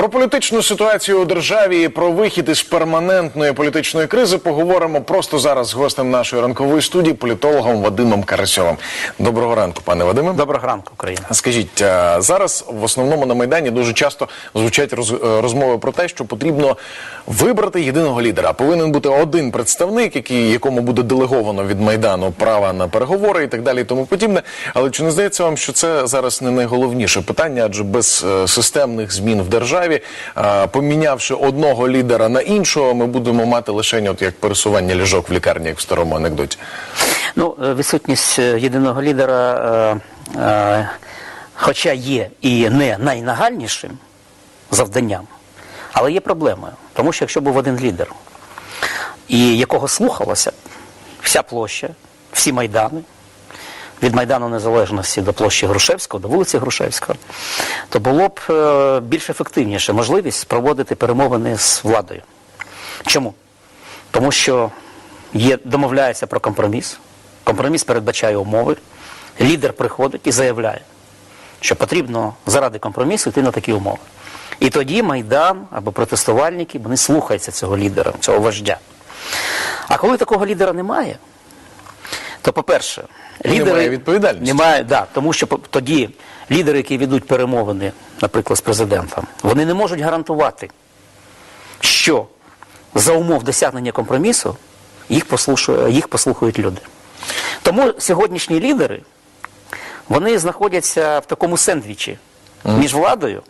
Про політичну ситуацію у державі і про вихід із перманентної політичної кризи поговоримо просто зараз з гостем нашої ранкової студії, політологом Вадимом Карасьовим. Доброго ранку, пане Вадиме. Доброго ранку, Україна. Скажіть, зараз в основному на майдані дуже часто звучать роз- е, розмови про те, що потрібно вибрати єдиного лідера. Повинен бути один представник, який якому буде делеговано від майдану права на переговори і так далі, і тому подібне. Але чи не здається вам, що це зараз не найголовніше питання? Адже без е, системних змін в державі, е, помінявши одного лідера на іншого, ми будемо мати лише от як пересування ліжок в лікарні, як в старому анекдоті. Ну, е, відсутність е, єдиного лідера, е, хоча є і не найнагальнішим завданням, але є проблемою. Тому що якщо був один лідер, і якого слухалася вся площа, всі майдани, від Майдану Незалежності до площі Грушевського, до вулиці Грушевського, то було б е, більш ефективніше можливість проводити перемовини з владою. Чому? Тому що є, домовляється про компроміс, компроміс передбачає умови, лідер приходить і заявляє, що потрібно заради компромісу йти на такі умови. І тоді Майдан або протестувальники вони слухаються цього лідера, цього вождя. А коли такого лідера немає, то, по-перше, Немає відповідальності. Немає, да, тому що тоді лідери, які ведуть перемовини, наприклад, з президентом, вони не можуть гарантувати, що за умов досягнення компромісу їх, їх послухають люди. Тому сьогоднішні лідери вони знаходяться в такому сендвічі між владою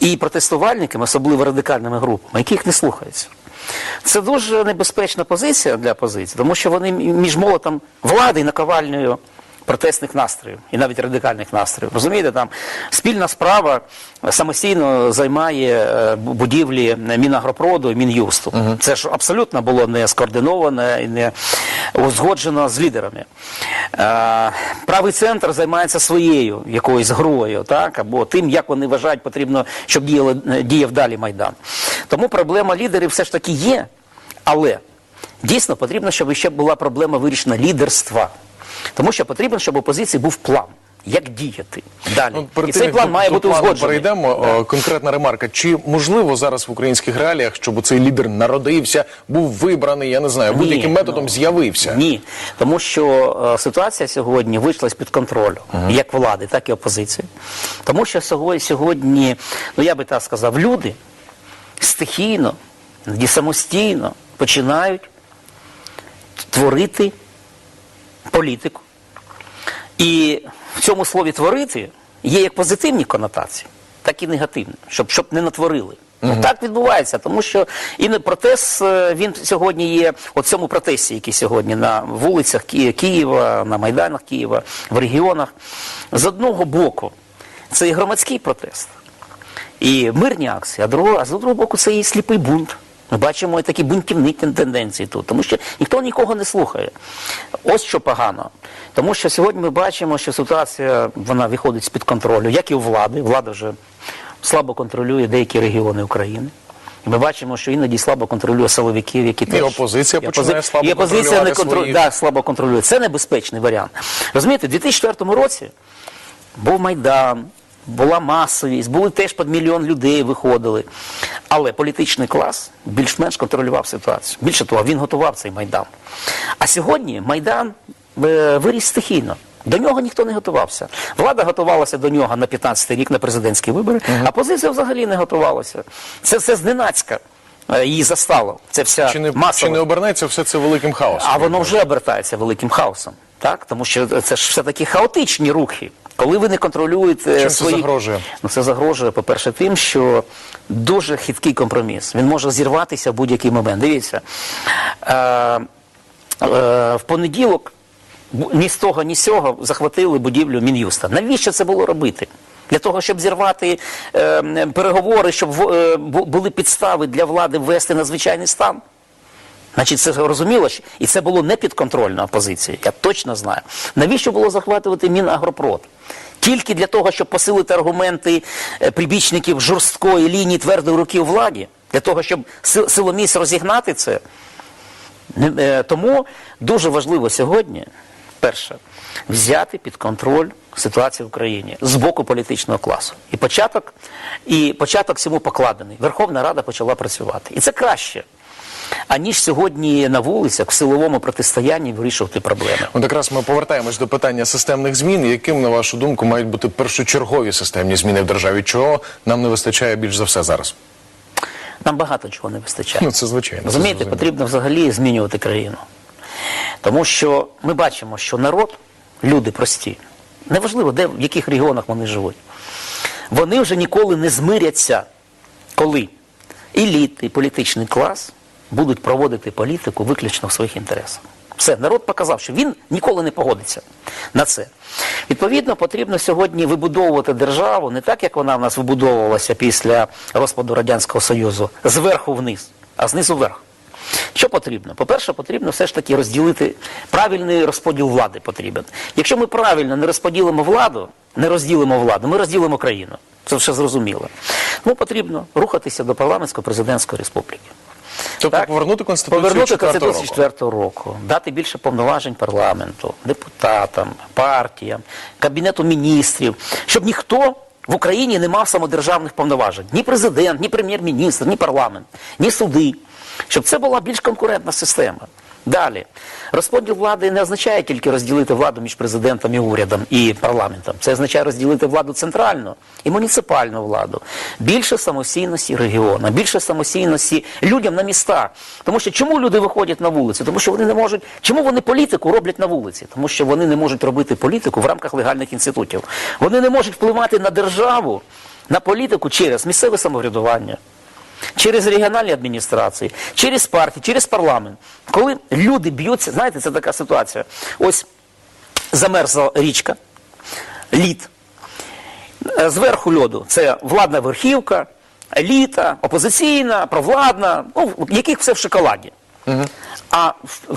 і протестувальниками, особливо радикальними групами, яких не слухаються. Це дуже небезпечна позиція для опозиції, тому що вони між молотом влади і наковальнею протестних настроїв і навіть радикальних настроїв. Розумієте, там спільна справа самостійно займає е, будівлі Мінагропроду і Мін'юсту. Це ж абсолютно було не скоординовано і не узгоджено з лідерами. Е, Правий центр займається своєю якоюсь грою, так, або тим, як вони вважають, потрібно, щоб діяли, діяв далі Майдан. Тому проблема лідерів все ж таки є, але дійсно потрібно, щоб ще була проблема вирішена лідерства. Тому що потрібно, щоб опозиції був план, як діяти далі. Ну, перед І цей план має бути узгоджений. Перейдемо. О, Конкретна ремарка. Чи можливо зараз в українських реаліях, щоб цей лідер народився, був вибраний, я не знаю, будь-яким Ні, методом ну, з'явився? Ні, тому що е, ситуація сьогодні вийшла з-під контролю, як влади, так і опозиції. Тому що сьогодні, сьогодні, ну я би так сказав, люди стихійно, і самостійно починають творити політику. І в цьому слові творити є як позитивні конотації, так і негативні, щоб, щоб не натворили. Ну, Так відбувається, тому що і не протест е, він сьогодні є в цьому протесті, який сьогодні на вулицях Ки- Києва, на майданах Києва, в регіонах. З одного боку, це і громадський протест, і мирні акції, а, другого, а з другого боку це і сліпий бунт. Ми бачимо і такі бунтівні тенденції тут, тому що ніхто нікого не слухає. Ось що погано. Тому що сьогодні ми бачимо, що ситуація вона виходить з-під контролю, як і у влади. Влада вже слабо контролює деякі регіони України. Ми бачимо, що іноді слабо контролює силовиків, які теж... опозиція і починає опози- слабо і опозиція не контролює, своїх. да, слабо контролює. Це небезпечний варіант. Розумієте, у 2004 році був Майдан, була масовість, були теж під мільйон людей виходили. Але політичний клас більш-менш контролював ситуацію. Більше того, він готував цей Майдан. А сьогодні Майдан е, виріс стихійно. До нього ніхто не готувався. Влада готувалася до нього на 15-й рік на президентські вибори, а позиція взагалі не готувалася. Це все зненацька е, її застало. Це вся Чи не, масова. чи не обернеться все це великим хаосом? А воно вже обертається великим хаосом, так? Тому що це ж все-таки хаотичні рухи. Коли ви не контролюєте Чим це загрожує? Ну, це загрожує, по-перше, тим, що дуже хиткий компроміс. Він може зірватися в будь-який момент. Дивіться, е, е, в понеділок ні з того, ні з цього захватили будівлю Мін'юста. Навіщо це було робити? Для того, щоб зірвати е, переговори, щоб е, були підстави для влади ввести надзвичайний стан? Значить, це розуміло, і це було не підконтрольна опозиція, я точно знаю. Навіщо було захватувати Мінагропрод? Тільки для того, щоб посилити аргументи е, прибічників жорсткої лінії твердої руки у владі, для того, щоб сил- силоміць розігнати це. Е, Тому дуже важливо сьогодні, перше, взяти під контроль ситуації в країні з боку політичного класу. І початок, і початок цьому покладений. Верховна Рада почала працювати. І це краще, аніж сьогодні на вулицях в силовому протистоянні вирішувати проблеми. От якраз ми повертаємось до питання системних змін. Яким, на вашу думку, мають бути першочергові системні зміни в державі? Чого нам не вистачає більш за все зараз? Нам багато чого не вистачає. Ну це звичайно. Розумієте, потрібно взагалі змінювати країну. Тому що ми бачимо, що народ, люди прості, неважливо, де, в яких регіонах вони живуть, вони вже ніколи не змиряться, коли еліти, політичний клас будуть проводити політику виключно в своїх інтересах. Все, народ показав, що він ніколи не погодиться на це. Відповідно, потрібно сьогодні вибудовувати державу не так, як вона в нас вибудовувалася після розпаду Радянського Союзу, зверху вниз, а знизу вверх. Що потрібно? По-перше, потрібно все ж таки розділити правильний розподіл влади потрібен. Якщо ми правильно не розподілимо владу, не розділимо владу, ми розділимо країну. Це все зрозуміло. Ну, потрібно рухатися до парламентсько-президентської республіки. Тобто Так. повернути конституцію Повернути 4-го року. Конституцію 4 року, дати більше повноважень парламенту, депутатам, партіям, кабінету міністрів, щоб ніхто в Україні не мав самодержавних повноважень. Ні президент, ні прем'єр-міністр, ні парламент, ні суди. Щоб це була більш конкурентна система. Далі, розподіл влади не означає тільки розділити владу між президентом і урядом і парламентом. Це означає розділити владу центральну і муніципальну владу. Більше самостійності регіону, більше самостійності людям на містах. Тому що чому люди виходять на вулиці? Тому що вони не можуть. Чому вони політику роблять на вулиці? Тому що вони не можуть робити політику в рамках легальних інститутів. Вони не можуть впливати на державу, на політику через місцеве самоврядування через регіональні адміністрації, через партії, через парламент. Коли люди б'ються, знаєте, це така ситуація. Ось замерзла річка, лід. Е, Зверху льоду це владна верхівка, еліта, опозиційна, провладна, ну, яких все в шоколаді. А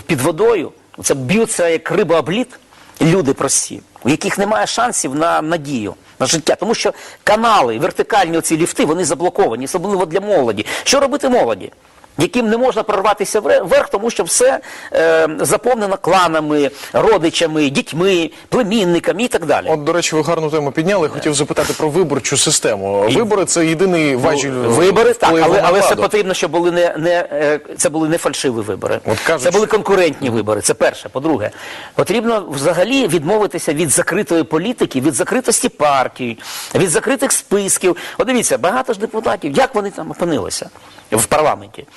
під водою це б'ються як риба об лід, люди прості, у яких немає шансів на надію, на життя. Тому що канали, вертикальні оці ліфти, вони заблоковані, особливо для молоді. Що робити молоді? Яким не можна прорватися вверх, тому що все е, заповнено кланами, родичами, дітьми, племінниками і так далі. От, до речі, ви гарну тему підняли. Хотів запитати про виборчу систему. Вибори це єдиний важіль Вибори, так, але, але це потрібно, щоб були не, не е, це були не фальшиві вибори. От кажуть, це були конкурентні вибори. Це перше. По-друге, потрібно взагалі відмовитися від закритої політики, від закритості партій, від закритих списків. От дивіться, багато ж депутатів, як вони там опинилися в парламенті?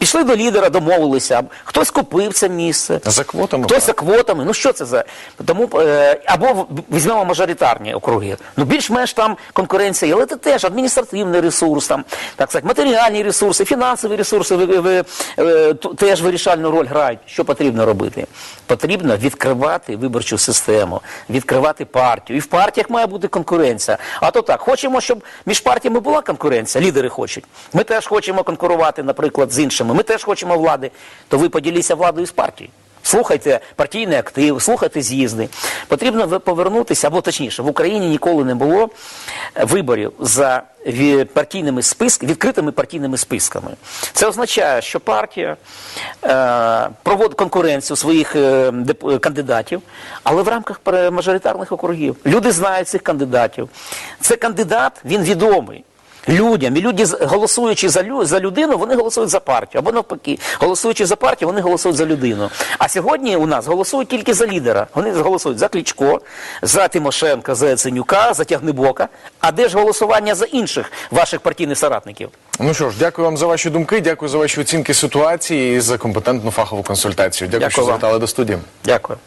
Пішли до лідера, домовилися, хтось купив це місце. За квотами, Хтось за квотами. Ну що це за тому е, або візьмемо мажоритарні округи. Ну більш-менш там конкуренція, є, але це теж адміністративний ресурс, там так сказати, матеріальні ресурси, фінансові ресурси ви, ви, е, ту- теж вирішальну роль грають. Що потрібно робити? Потрібно відкривати виборчу систему, відкривати партію. І в партіях має бути конкуренція. А то так, хочемо, щоб між партіями була конкуренція, лідери хочуть. Ми теж хочемо конкурувати, наприклад, з іншими. Ми теж хочемо влади. То ви поділіться владою з партією. Слухайте партійний актив, слухайте з'їзди. Потрібно повернутися, або точніше, в Україні ніколи не було виборів за партійними списками, відкритими партійними списками. Це означає, що партія е, проводить конкуренцію своїх е, кандидатів, але в рамках мажоритарних округів. Люди знають цих кандидатів. Це кандидат, він відомий людям. І люди, голосуючи за, лю- за людину, вони голосують за партію. Або навпаки, голосуючи за партію, вони голосують за людину. А сьогодні у нас голосують тільки за лідера. Вони голосують за Кличко, за Тимошенка, за Яценюка, за Тягнебока. А де ж голосування за інших ваших партійних соратників? Ну що ж, дякую вам за ваші думки, дякую за ваші оцінки ситуації і за компетентну фахову консультацію. Дякую, Дякую що вам. завітали до студії. Дякую.